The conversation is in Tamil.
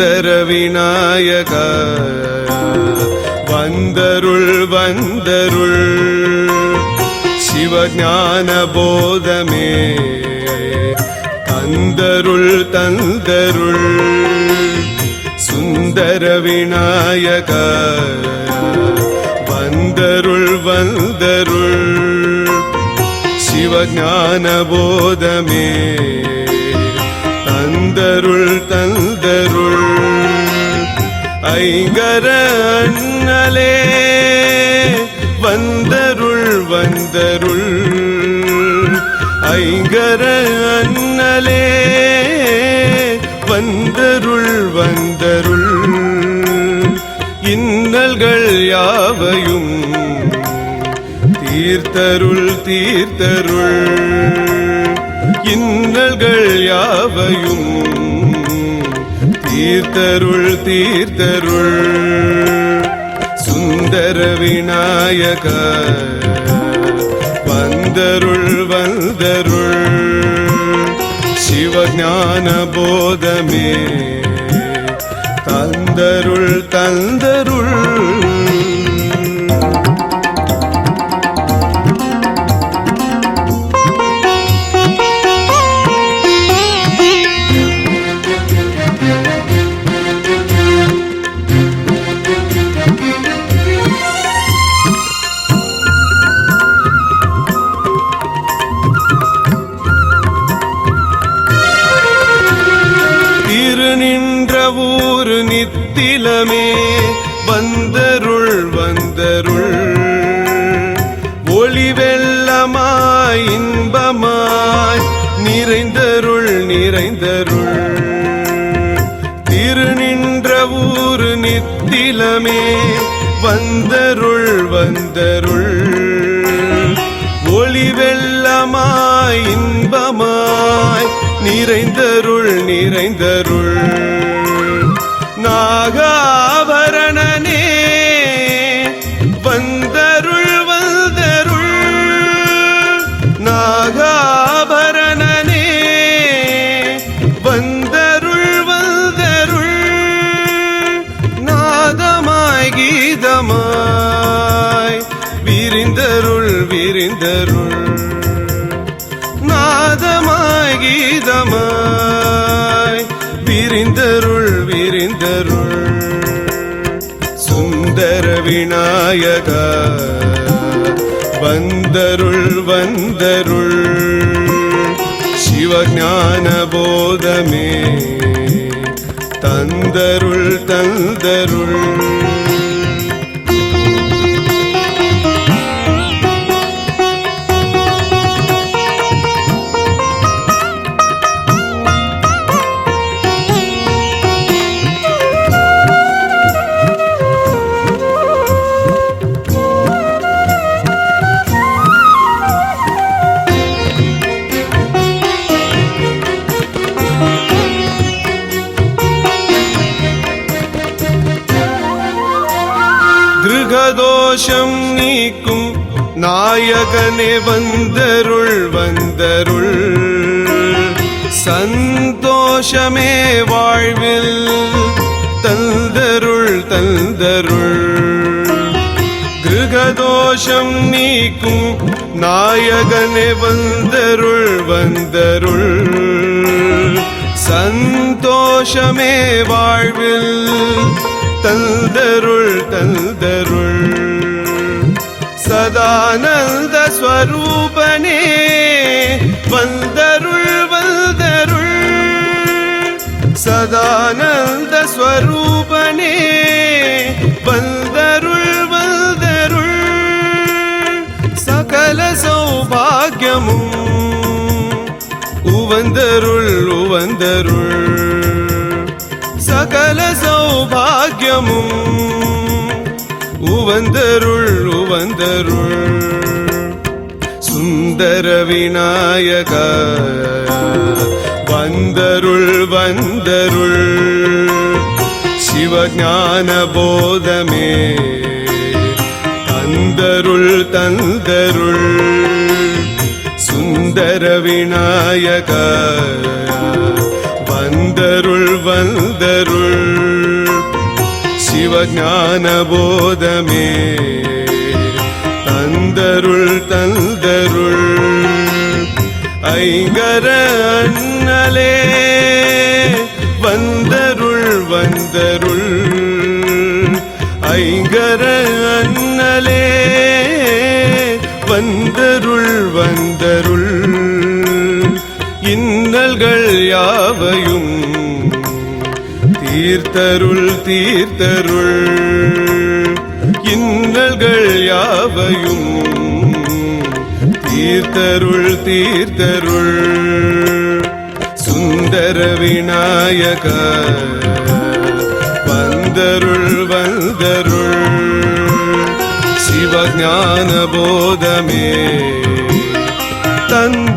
சுந்தர விநாயக வந்தருள் வந்தருள். சிவஞான போதமே தந்தருள் தந்தருள். சுந்தர விநாயக வந்தருள் வந்தருள். சிவஞான போதமே தந்தருள் தந்தருள். ஐங்கர அண்ணலே வந்தருள் வந்தருள். ஐங்கர அண்ணலே வந்தருள் வந்தருள். இன்னல்கள் யாவையும் தீர்த்தருள் தீர்த்தருள். இன்னல்கள் யாவையும் தீர்த்தருள் தீர்த்தருள். சுந்தர விநாயக வந்தருள் வந்தருள். சிவஞான போதமே தந்தருள் தந்தருள். நித்திலமே வந்தருள் வந்தருள். ஒளி வெள்ளமாய் இன்பமாய் நிறைந்தருள் நிறைந்தருள். திருநின்ற ஊரு நித்திலமே வந்தருள் வந்தருள். ஒளி வெள்ளமாய் இன்பமாய் நிறைந்தருள் நிறைந்தருள். 나가 விநாயக வந்தருள் வந்தருள். சிவஞான போதமே தந்தருள் தந்தருள். கிருகதோஷம் நீக்கும் நாயகனே வந்தருள் வந்தருள். சந்தோஷமே வாழ்வில் தந்தருள் தந்தருள். கிருகதோஷம் நீக்கும் நாயகனே வந்தருள் வந்தருள். சந்தோஷமே வாழ்வில் தந்தருள் தந்தருள். சதானந்த ஸ்வரூபனே வந்தருள் வந்தருள். சதானந்த ஸ்வரூபனே வந்தருள் வந்தருள். சகல சௌபாகியமும் உவந்தருள் உவந்தருள். சௌபாகியமும் உவந்தருள் உவந்தருள். சுந்தர விநாயக வந்தருள் வந்தருள். சிவஞான போதமே தந்தருள் தந்தருள். சுந்தர விநாயக வந்தருள் வந்தருள். சிவஞான போதமே தந்தருள் தந்தருள் ஐங்கர அண்ணலே. வந்தருள் வந்தருள் ஐங்கர அண்ணலே. வந்தருள் வந்தருள் இன்னல்கள் யாவையும் தீர்த்தருள் தீர்த்தருள். இன்னல்கள் யாவையும் தீர்த்தருள் தீர்த்தருள். சுந்தர விநாயக வந்தருள் வந்தருள். சிவஞான போதமே தன்